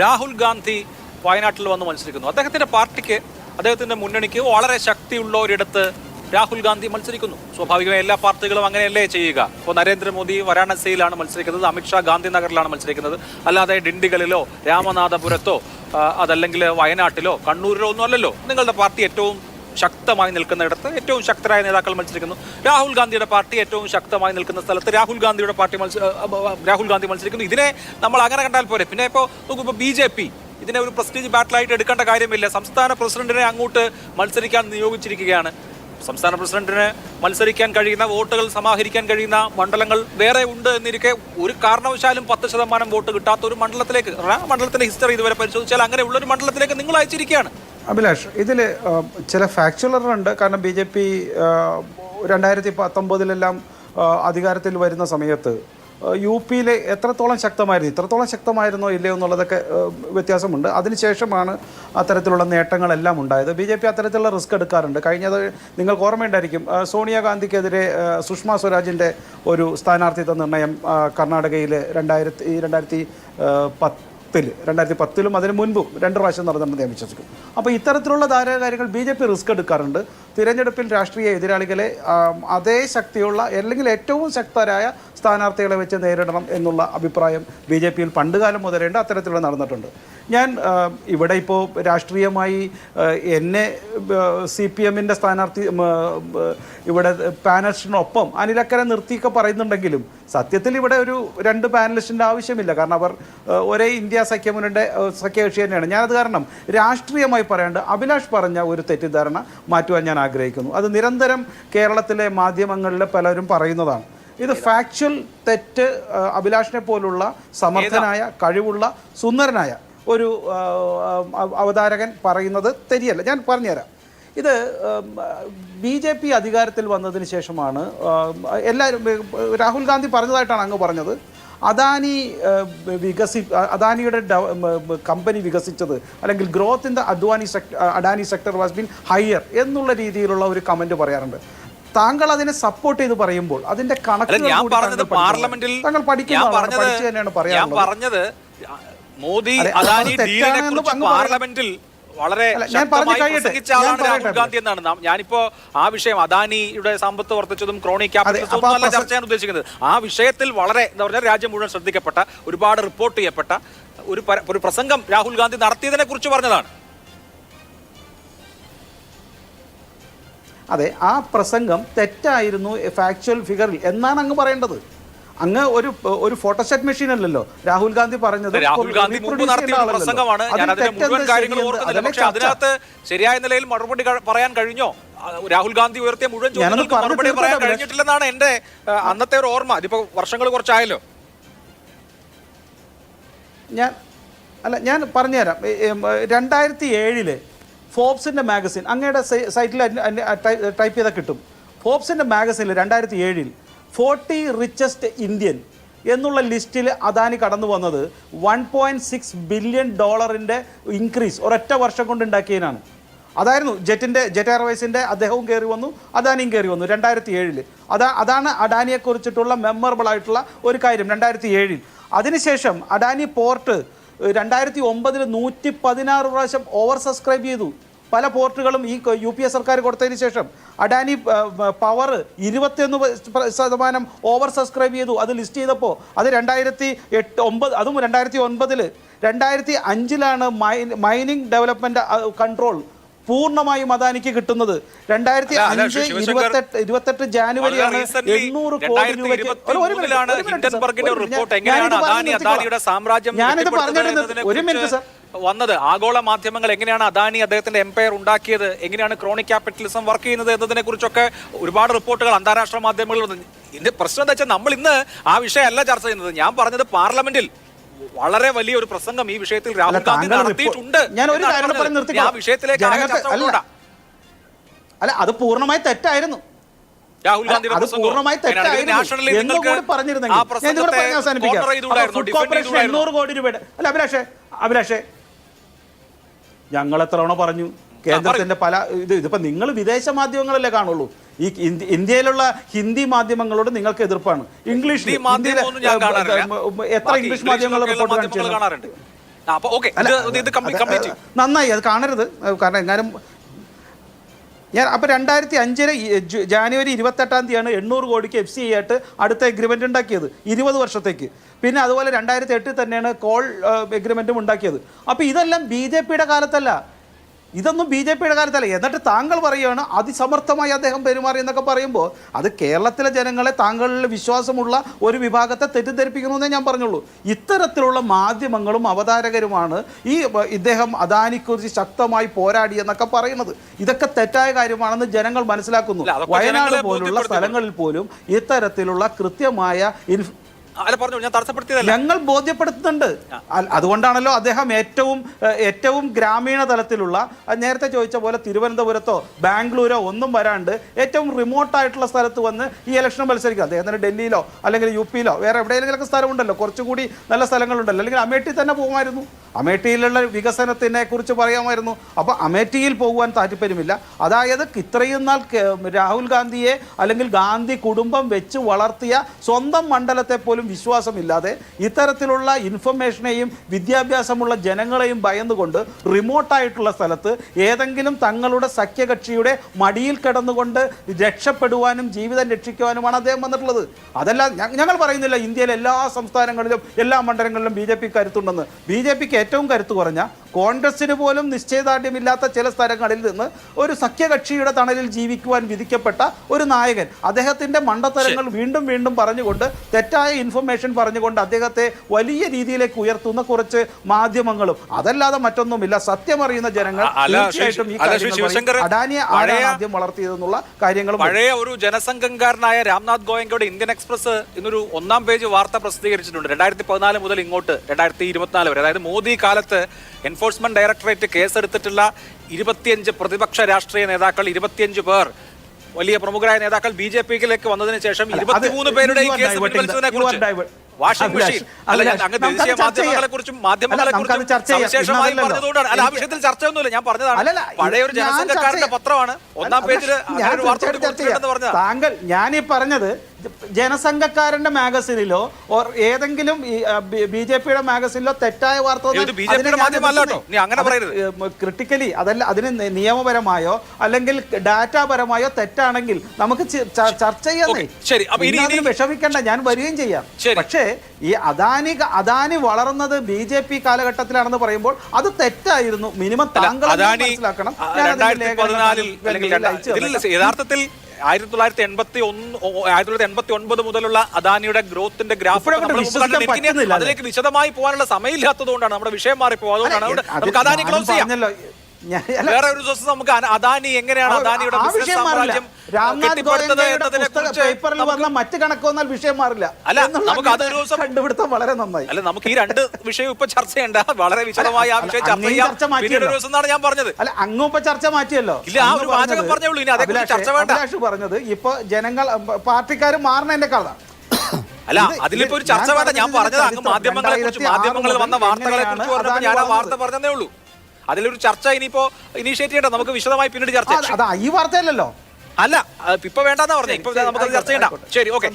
രാഹുൽ ഗാന്ധി വയനാട്ടിൽ വന്ന് മത്സരിക്കുന്നു. അദ്ദേഹത്തിന്റെ പാർട്ടിക്ക് അദ്ദേഹത്തിന്റെ മുന്നണിക്ക് വളരെ ശക്തിയുള്ള ഒരിടത്ത് രാഹുൽ ഗാന്ധി മത്സരിക്കുന്നു. സ്വാഭാവികമായി എല്ലാ പാർട്ടികളും അങ്ങനെയല്ലേ ചെയ്യുക? ഇപ്പോൾ നരേന്ദ്രമോദി വാരാണസിയിലാണ് മത്സരിക്കുന്നത് അമിത്ഷാ ഗാന്ധിനഗറിലാണ് മത്സരിക്കുന്നത്. അല്ലാതെ ഡിണ്ടികളിലോ രാമനാഥപുരത്തോ അതല്ലെങ്കിൽ വയനാട്ടിലോ കണ്ണൂരിലോ ഒന്നും അല്ലല്ലോ. നിങ്ങളുടെ പാർട്ടി ഏറ്റവും ശക്തമായി നിൽക്കുന്നിടത്ത് ഏറ്റവും ശക്തരായ നേതാക്കൾ മത്സരിക്കുന്നു. രാഹുൽ ഗാന്ധിയുടെ പാർട്ടി ഏറ്റവും ശക്തമായി നിൽക്കുന്ന സ്ഥലത്ത് രാഹുൽ ഗാന്ധിയുടെ പാർട്ടി മത്സ അ, അ, രാഹുൽ ഗാന്ധി മത്സരിക്കുന്നു. ഇതിനെ നമ്മൾ അങ്ങനെ കണ്ടാൽ പോരെ. പിന്നെ ഇപ്പോൾ നോക്കുമ്പോൾ ബി ജെ പി ഇതിനെ ഒരു പ്രസ്റ്റീജ് ബാറ്റിലായിട്ട് എടുക്കേണ്ട കാര്യമില്ല. സംസ്ഥാന പ്രസിഡന്റിനെ അങ്ങോട്ട് മത്സരിക്കാൻ നിയോഗിച്ചിരിക്കുകയാണ്. സംസ്ഥാന പ്രസിഡന്റിന് മത്സരിക്കാൻ കഴിയുന്ന വോട്ടുകൾ സമാഹരിക്കാൻ കഴിയുന്ന മണ്ഡലങ്ങൾ വേറെ ഉണ്ട് എന്നിരിക്കെ ഒരു കാരണവശാലും പത്ത് ശതമാനം വോട്ട് കിട്ടാത്ത ഒരു മണ്ഡലത്തിലേക്ക് മണ്ഡലത്തിന്റെ ഹിസ്റ്ററി ഇതുവരെ പരിശോധിച്ചാൽ അങ്ങനെയുള്ള ഒരു മണ്ഡലത്തിലേക്ക് നിങ്ങൾ അയച്ചിരിക്കുകയാണ്. അഭിലാഷ് ഇതിൽ ചില ഫാക്ച്വലറുണ്ട് കാരണം ബി ജെ പി രണ്ടായിരത്തി പത്തൊമ്പതിലെല്ലാം അധികാരത്തിൽ വരുന്ന സമയത്ത് യു പിയിൽ എത്രത്തോളം ശക്തമായിരുന്നു ഇത്രത്തോളം ശക്തമായിരുന്നോ ഇല്ലയോ എന്നുള്ളതൊക്കെ വ്യത്യാസമുണ്ട്. അതിനുശേഷമാണ് അത്തരത്തിലുള്ള നേട്ടങ്ങളെല്ലാം ഉണ്ടായത്. ബി ജെ പി അത്തരത്തിലുള്ള റിസ്ക് എടുക്കാറുണ്ട്. കഴിഞ്ഞത് നിങ്ങൾക്ക് ഓർമ്മയുണ്ടായിരിക്കും സോണിയാഗാന്ധിക്കെതിരെ സുഷമ സ്വരാജിന്റെ ഒരു സ്ഥാനാർത്ഥിത്വ നിർണയം കർണാടകയിൽ രണ്ടായിരത്തി രണ്ടായിരത്തി പത്ത് പത്തിൽ രണ്ടായിരത്തി പത്തിലും അതിന് മുൻപും രണ്ട് പ്രാവശ്യം നടന്നിട്ടുണ്ട് ഞാൻ വിശ്വസിക്കും അപ്പോൾ ഇത്തരത്തിലുള്ള ധാരാളം കാര്യങ്ങൾ ബി ജെ പി റിസ്ക് എടുക്കാറുണ്ട്. തിരഞ്ഞെടുപ്പിൽ രാഷ്ട്രീയ എതിരാളികളെ അതേ ശക്തിയുള്ള അല്ലെങ്കിൽ ഏറ്റവും ശക്തരായ സ്ഥാനാർത്ഥികളെ വെച്ച് നേരിടണം എന്നുള്ള അഭിപ്രായം ബി ജെ പിയിൽ പണ്ടുകാലം മുതലേണ്ട് അത്തരത്തിലുള്ള നടന്നിട്ടുണ്ട്. ഞാൻ ഇവിടെ ഇപ്പോൾ രാഷ്ട്രീയമായി എന്നെ സി പി എമ്മിന്റെ സ്ഥാനാർത്ഥി ഇവിടെ പാനലിസ്റ്റിനൊപ്പം അനിലക്കരെ നിർത്തിയൊക്കെ പറയുന്നുണ്ടെങ്കിലും സത്യത്തിൽ ഇവിടെ ഒരു രണ്ട് പാനലിസ്റ്റിന്റെ ആവശ്യമില്ല. കാരണം അവർ ഒരേ ഇന്ത്യ സഖ്യമുന്നിന്റെ സഖ്യകക്ഷി തന്നെയാണ്. ഞാനത് കാരണം രാഷ്ട്രീയമായി പറയാണ്ട് അഭിലാഷ് പറഞ്ഞ ഒരു തെറ്റിദ്ധാരണ മാറ്റുവാൻ ഞാൻ ആഗ്രഹിക്കുന്നു. അത് നിരന്തരം കേരളത്തിലെ മാധ്യമങ്ങളിൽ പലരും പറയുന്നതാണ്. ഇത് ഫാക്ച്വൽ തെറ്റ് അഭിലാഷിനെ പോലുള്ള സമർത്ഥനായ കഴിവുള്ള സുന്ദരനായ ഒരു അവതാരകൻ പറയുന്നത് തെരിയല്ല. ഞാൻ പറഞ്ഞുതരാം. ഇത് ബി ജെ പി അധികാരത്തിൽ വന്നതിന് ശേഷമാണ് എല്ലാവരും രാഹുൽ ഗാന്ധി പറഞ്ഞതായിട്ടാണ് അങ്ങ് പറഞ്ഞത്. അദാനി വികസി അദാനിയുടെ കമ്പനി വികസിച്ചത് അല്ലെങ്കിൽ growth in the Advani sector Adani sector was been higher എന്നുള്ള രീതിയിലുള്ള ഒരു കമന്റ് പറയാറുണ്ട്. താങ്കൾ അതിനെ സപ്പോർട്ട് ചെയ്ത് പറയുമ്പോൾ അതിന്റെ കണക്ക് ഞാൻ പറഞ്ഞത് പാർലമെന്റിൽ താങ്കൾ തന്നെയാണ് പറഞ്ഞത് മോദി അദാനി പാർലമെന്റിൽ വളരെ ഗാന്ധി എന്നാണ്. ഞാനിപ്പോ ആ വിഷയം അദാനിയുടെ സമ്പത്ത് വർദ്ധിച്ചതും ക്രോണി ക്യാപിറ്റൽ ചർച്ച ചെയ്യാൻ ഉദ്ദേശിക്കുന്നത്. ആ വിഷയത്തിൽ വളരെ എന്താ പറഞ്ഞാൽ രാജ്യം മുഴുവൻ ശ്രദ്ധിക്കപ്പെട്ട ഒരുപാട് റിപ്പോർട്ട് ചെയ്യപ്പെട്ട ഒരു ഒരു പ്രസംഗം രാഹുൽ ഗാന്ധി നടത്തിയതിനെ കുറിച്ച് പറഞ്ഞതാണ്. അതെ ആ പ്രസംഗം തെറ്റായിരുന്നു ഫാക്ച്വൽ ഫിഗറിൽ എന്നാണ് അങ്ങ് പറയേണ്ടത്? അങ്ങ് ഒരു ഒരു ഫോട്ടോസ്റ്റാറ്റ് മെഷീൻ അല്ലല്ലോ രാഹുൽ ഗാന്ധി പറഞ്ഞത് രാഹുൽ ഗാന്ധി മുമ്പ് നടത്തിയ. പ്രസംഗമാണ്. ഞാൻ അതിന്റെ മുഴുവൻ കാര്യങ്ങൾ ഓർക്കുന്നില്ല. പക്ഷെ അതിനകത്ത് ശരിയായ നിലയിൽ മറുപടി പറയാൻ കഴിഞ്ഞോ? രാഹുൽ ഗാന്ധി ഉയർത്തിയ മുഴുവൻ ചോദ്യങ്ങൾക്ക് മറുപടി പറയാൻ കഴിഞ്ഞിട്ടില്ലെന്നാണ് എന്റെ അന്നത്തെ ഒരു ഓർമ്മ. അതിപ്പോ വർഷങ്ങൾ കുറച്ചായല്ലോ. ഞാൻ അല്ല ഞാൻ പറഞ്ഞുതരാം. രണ്ടായിരത്തി ഏഴിൽ ഫോബ്സിന്റെ മാഗസിൻ അങ്ങയുടെ സൈറ്റിൽ ടൈപ്പ് ചെയ്താൽ കിട്ടും. ഫോബ്സിന്റെ മാഗസിനിൽ രണ്ടായിരത്തി ഏഴിൽ ഫോർട്ടി റിച്ചസ്റ്റ് ഇന്ത്യൻ എന്നുള്ള ലിസ്റ്റിൽ അദാനി കടന്നു വന്നത് വൺ പോയിന്റ് സിക്സ് ബില്യൺ ഡോളറിന്റെ ഇൻക്രീസ് ഒരൊറ്റ വർഷം കൊണ്ട് ഉണ്ടാക്കിയതിനാണ്. അതായിരുന്നു ജെറ്റിന്റെ ജെറ്റ് എയർവേസിന്റെ അദ്ദേഹവും കയറി വന്നു അദാനിയും കയറി വന്നു രണ്ടായിരത്തി ഏഴിൽ അതാ അതാണ് അഡാനിയെക്കുറിച്ചിട്ടുള്ള മെമ്മറബിൾ ആയിട്ടുള്ള ഒരു കാര്യം രണ്ടായിരത്തി ഏഴിൽ അതിനുശേഷം അഡാനി പോർട്ട് രണ്ടായിരത്തി ഒമ്പതിൽ നൂറ്റി പതിനാറ് പ്രാവശ്യം ഓവർ സബ്സ്ക്രൈബ് ചെയ്തു. പല പോർട്ടുകളും ഈ യു പി എ സർക്കാർ കൊടുത്തതിന് ശേഷം അഡാനി പവർ ഇരുപത്തിയൊന്ന് ശതമാനം ഓവർ സബ്സ്ക്രൈബ് ചെയ്തു. അത് ലിസ്റ്റ് ചെയ്തപ്പോൾ അത് രണ്ടായിരത്തി എട്ട് ഒമ്പത് അതും രണ്ടായിരത്തി ഒൻപതിൽ രണ്ടായിരത്തി അഞ്ചിലാണ് മൈ മൈനിങ് ഡെവലപ്മെന്റ് കൺട്രോൾ പൂർണമായും അദാനിക്ക് കിട്ടുന്നത്. രണ്ടായിരത്തി അഞ്ച് ഇരുപത്തെട്ട് ഇരുപത്തെട്ട് ജാനുവരിയാണ് ആണ് എണ്ണൂറ് കോടി രൂപയ്ക്ക് ഒരു- മിനിറ്റ് എങ്ങനെയാണ് ഞാനിത് പറഞ്ഞിട്ട് ഒരു മിനിറ്റ് സാർ സർ. വന്നത്? ആഗോള മാധ്യമങ്ങൾ എങ്ങനെയാണ് അദാനി അദ്ദേഹത്തിന്റെ എംപയർ ഉണ്ടാക്കിയത്? എങ്ങനെയാണ് ക്രോണിക് ക്യാപിറ്റലിസം വർക്ക് ചെയ്യുന്നത് എന്നതിനെ കുറിച്ചൊക്കെ ഒരുപാട് റിപ്പോർട്ടുകൾ അന്താരാഷ്ട്ര മാധ്യമങ്ങളിൽ വന്നു. ഇതിന്റെ പ്രശ്നം എന്താ വെച്ചാൽ നമ്മൾ ഇന്ന് ആ വിഷയമല്ല ചർച്ച ചെയ്യുന്നത്. ഞാൻ പറഞ്ഞത് പാർലമെന്റിൽ വളരെ വലിയ ഒരു പ്രസംഗം ഈ വിഷയത്തിൽ രാഹുൽ ഗാന്ധി നടത്തിയിട്ടുണ്ട് ഞാൻ ഒരു കാര്യം. ആ വിഷയത്തിലേക്ക് അല്ല. അത് പൂർണമായി തെറ്റായിരുന്നു. രാഹുൽ ഗാന്ധിയുടെ. പൂർണമായി തെറ്റായിരുന്നു. കോടി രൂപയുടെ അല്ല അഭിലാഷേ അഭിലാഷേ ഞങ്ങൾ എത്ര തവണ പറഞ്ഞു കേന്ദ്രത്തിന്റെ പല ഇത് ഇതിപ്പോ നിങ്ങൾ വിദേശ മാധ്യമങ്ങളല്ലേ കാണുള്ളൂ. ഈ ഇന്ത്യയിലുള്ള ഹിന്ദി മാധ്യമങ്ങളോട് നിങ്ങൾക്ക് എതിർപ്പാണ്. ഇംഗ്ലീഷ്. എത്ര ഇംഗ്ലീഷ് മാധ്യമങ്ങൾ റിപ്പോർട്ട് കാണിച്ചു നന്നായി അത് കാണരുത്. കാരണം എങ്ങാനും ഞാൻ അപ്പോൾ രണ്ടായിരത്തി അഞ്ചിന് ജാനുവരി ഇരുപത്തെട്ടാം തീയതിയാണ് എണ്ണൂറ് കോടിക്ക് എഫ് സി ആയിട്ട് അടുത്ത എഗ്രിമെന്റ് ഉണ്ടാക്കിയത്. ഇരുപത് വർഷത്തേക്ക്. പിന്നെ അതുപോലെ രണ്ടായിരത്തി എട്ടിൽ തന്നെയാണ് കോൾ എഗ്രിമെന്റും ഉണ്ടാക്കിയത്. അപ്പോൾ ഇതെല്ലാം ബി ജെ പിയുടെ കാലത്തല്ല. ഇതൊന്നും ബി ജെ പിയുടെ കാര്യത്തല്ല എന്നിട്ട് താങ്കൾ പറയുകയാണ് അതിസമർത്ഥമായി അദ്ദേഹം പെരുമാറി എന്നൊക്കെ പറയുമ്പോൾ അത് കേരളത്തിലെ ജനങ്ങളെ താങ്കളിൽ വിശ്വാസമുള്ള ഒരു വിഭാഗത്തെ തെറ്റിദ്ധരിപ്പിക്കണമെന്നേ ഞാൻ പറഞ്ഞുള്ളൂ. ഇത്തരത്തിലുള്ള മാധ്യമങ്ങളും അവതാരകരുമാണ് ഈ ഇദ്ദേഹം അദാനിക്കുറിച്ച് ശക്തമായി പോരാടി എന്നൊക്കെ പറയുന്നത്. ഇതൊക്കെ തെറ്റായ കാര്യമാണെന്ന് ജനങ്ങൾ മനസ്സിലാക്കുന്നു. വയനാട് പോലുള്ള സ്ഥലങ്ങളിൽ പോലും ഇത്തരത്തിലുള്ള കൃത്യമായ അല്ല പറഞ്ഞു ഞാൻ തടസ്സപ്പെടുത്തിയതല്ല. ഞങ്ങൾ ബോധ്യപ്പെടുത്തുന്നുണ്ട്. അതുകൊണ്ടാണല്ലോ അദ്ദേഹം ഏറ്റവും ഏറ്റവും ഗ്രാമീണ തലത്തിലുള്ള നേരത്തെ ചോദിച്ച പോലെ തിരുവനന്തപുരത്തോ ബാംഗ്ലൂരോ ഒന്നും വരാണ്ട് ഏറ്റവും റിമോട്ടായിട്ടുള്ള സ്ഥലത്ത് വന്ന് ഈ ഇലക്ഷൻ മത്സരിക്കുക. അദ്ദേഹത്തിന് ഡൽഹിയിലോ അല്ലെങ്കിൽ യു പിയിലോ വേറെ എവിടെയെങ്കിലൊക്കെ സ്ഥലമുണ്ടല്ലോ. കുറച്ചുകൂടി നല്ല സ്ഥലങ്ങളുണ്ടല്ലോ. അല്ലെങ്കിൽ അമേഠി തന്നെ പോകുമായിരുന്നു. അമേഠിയിലുള്ള വികസനത്തിനെ കുറിച്ച് പറയാമായിരുന്നു. അപ്പോൾ അമേഠിയിൽ പോകുവാൻ താല്പര്യമില്ല. അതായത് ഇത്രയും നാൾ രാഹുൽ ഗാന്ധിയെ അല്ലെങ്കിൽ ഗാന്ധി കുടുംബം വെച്ച് വളർത്തിയ സ്വന്തം മണ്ഡലത്തെ പോലും വിശ്വാസമില്ലാതെ ഇത്തരത്തിലുള്ള ഇൻഫർമേഷനെയും വിദ്യാഭ്യാസമുള്ള ജനങ്ങളെയും ഭയന്നുകൊണ്ട് റിമോട്ടായിട്ടുള്ള സ്ഥലത്ത് ഏതെങ്കിലും തങ്ങളുടെ സഖ്യകക്ഷിയുടെ മടിയിൽ കിടന്നുകൊണ്ട് രക്ഷപ്പെടുവാനും ജീവിതം രക്ഷിക്കുവാനുമാണ് അദ്ദേഹം വന്നിട്ടുള്ളത്. അതല്ല ഞങ്ങൾ പറയുന്നില്ല ഇന്ത്യയിലെ എല്ലാ സംസ്ഥാനങ്ങളിലും എല്ലാ മണ്ഡലങ്ങളിലും ബി ജെ പി കരുത്തുണ്ടെന്ന്. ബി ജെ പിക്ക് ഏറ്റവും കരുത്ത് കുറഞ്ഞ കോൺഗ്രസിന് പോലും നിശ്ചയദാർഢ്യമില്ലാത്ത ചില സ്ഥലങ്ങളിൽ നിന്ന് ഒരു സഖ്യകക്ഷിയുടെ തണലിൽ ജീവിക്കുവാൻ വിധിക്കപ്പെട്ട ഒരു നായകൻ. അദ്ദേഹത്തിന്റെ മണ്ടത്തരങ്ങൾ വീണ്ടും വീണ്ടും പറഞ്ഞുകൊണ്ട് തെറ്റായ ഇൻഫർമേഷൻ പറഞ്ഞുകൊണ്ട് അദ്ദേഹത്തെ വലിയ രീതിയിലേക്ക് ഉയർത്തുന്ന കുറച്ച് മാധ്യമങ്ങളും അതല്ലാതെ മറ്റൊന്നുമില്ല. സത്യമറിയുന്ന ജനങ്ങൾ തീർച്ചയായിട്ടും ഈ കാര്യങ്ങൾ അഡാനിയെ ആരാണ് ആദ്യം വളർത്തിയതെന്നുള്ള കാര്യങ്ങളും പഴയ ഒരു ജനസംഘംകാരനായ രാംനാഥ് ഗോയങ്കയുടെ ഇന്ത്യൻ എക്സ്പ്രസ് ഇന്നൊരു ഒന്നാം പേജ് വാർത്ത പ്രസിദ്ധീകരിച്ചിട്ടുണ്ട്. രണ്ടായിരത്തി പതിനാല് മുതൽ ഇങ്ങോട്ട് രണ്ടായിരത്തി ഇരുപത്തിനാല് വരെ. അതായത് മോദി കാലത്ത് എൻഫോഴ്സ്മെന്റ് ഡയറക്ടറേറ്റ് കേസെടുത്തിട്ടുള്ള ഇരുപത്തിയഞ്ച് പ്രതിപക്ഷ രാഷ്ട്രീയ നേതാക്കൾ ഇരുപത്തിയഞ്ച് പേർ വലിയ പ്രമുഖരായ നേതാക്കൾ ബി ജെ പിയിലേക്ക് വന്നതിന് ശേഷം ഇരുപത്തിമൂന്ന് പേരുടെ ഈ കേസ് പിൻവലിച്ചതിനെ കുറിച്ച് വാഷിംഗ് മെഷീൻ. അല്ല അങ്ങ് ദേശീയ മാധ്യമങ്ങളെ കുറിച്ചും മാധ്യമങ്ങളെ കുറിച്ചും സവിശേഷമായി പറഞ്ഞതുകൊണ്ടാണ് അല്ല ആ വിഷയത്തിൽ ചർച്ചയൊന്നുമില്ല ഞാൻ പറഞ്ഞതാണ്. പഴയ ഒരു ഞാൻ ജനസംഘക്കാരന്റെ പത്രമാണ്. ഒന്നാം പേജിൽ ഞാൻ ഒരു വാർത്ത. പറഞ്ഞതാ. താങ്കൾ ഞാനീ പറഞ്ഞത് ജനസംഘക്കാരന്റെ മാഗസിനിലോ ഓർ ഏതെങ്കിലും ബി ജെ പിയുടെ മാഗസിനിലോ തെറ്റായ വാർത്ത ക്രിട്ടിക്കലി അതല്ല അതിന് നിയമപരമായോ അല്ലെങ്കിൽ ഡാറ്റാപരമായോ തെറ്റാണെങ്കിൽ നമുക്ക് ചർച്ച ചെയ്യാന്നേ വിഷമിക്കണ്ട ഞാൻ വരികയും ചെയ്യാം. പക്ഷേ ഈ അദാനി അദാനി വളർന്നത് ബി ജെ പി കാലഘട്ടത്തിലാണെന്ന് പറയുമ്പോൾ അത് തെറ്റായിരുന്നു. മിനിമം താങ്കൾ മനസ്സിലാക്കണം. യഥാർത്ഥത്തിൽ ആയിരത്തി തൊള്ളായിരത്തി എൺപത്തി ഒന്ന് ആയിരത്തി തൊള്ളായിരത്തി എൺപത്തി ഒൻപത് മുതലുള്ള അദാനിയുടെ ഗ്രോത്തിന്റെ ഗ്രാഫ് അതിലേക്ക് വിശദമായി പോകാനുള്ള സമയമില്ലാത്തത് കൊണ്ടാണ് നമ്മുടെ വിഷയം മാറിപ്പോ അതുകൊണ്ടാണ് അതുകൊണ്ട് നമുക്ക് അദാനി ക്ലോസ് ചെയ്യാം. വേറെ ഒരു ദിവസം നമുക്ക് അദാനി എങ്ങനെയാണ് അദാനിയുടെ ബിസിനസ് സാമ്രാജ്യം കെട്ടിപ്പടുത്തത് എന്നതിനെ കുറിച്ച് പേപ്പറിൽ വന്ന മറ്റു കണക്ക് വന്നാൽ വിഷയം മാറില്ല. അല്ല, നമുക്ക് അതൊരു ദിവസം- കണ്ടുപിടുത്തം വളരെ നന്നായി. അല്ല നമുക്ക് ഈ രണ്ട് വിഷയം ഇപ്പൊ ചർച്ച ചെയ്യണ്ട വളരെ വിശദമായി ആ വിഷയം ചർച്ച ചെയ്യാം. പിന്നീട് ഒരു ദിവസം എന്നാണ് ഞാൻ പറഞ്ഞത്. അല്ല അങ്ങും ഇപ്പൊ ചർച്ച മാറ്റിയല്ലോ. ഇല്ല, ആ ഒരു വാചകം പറഞ്ഞത് പറഞ്ഞേ ഉള്ളൂ. ഇനി അതേക്കുറിച്ച് ചർച്ച വേണ്ട. പറഞ്ഞത് ഇപ്പൊ ജനങ്ങൾ പാർട്ടിക്കാർ മാറണതിന്റെ കഥ. അല്ല അതിലിപ്പോ ഒരു ചർച്ച വേണ്ട. ഞാൻ പറഞ്ഞത് അങ്ങ് മാധ്യമങ്ങളെ കുറിച്ച് മാധ്യമങ്ങളിൽ വന്ന വാർത്തകളെ കുറിച്ച് പറഞ്ഞപ്പോ പറഞ്ഞപ്പോൾ ഞാൻ ആ വാർത്ത പറഞ്ഞതേ ഉള്ളൂ. അതിലൊരു ചർച്ച ഇനിയിപ്പോ ഇനീഷ്യേറ്റ് ചെയ്യണ്ട നമുക്ക് വിശദമായി പിന്നീട് ചർച്ച അതാ ഈ വാർത്തയല്ലല്ലോ. അല്ല ഇപ്പൊ വേണ്ടെന്നാ പറഞ്ഞത്. ഇപ്പൊ നമുക്ക് ചർച്ച ചെയ്യണ്ട. ശരി ഓക്കെ.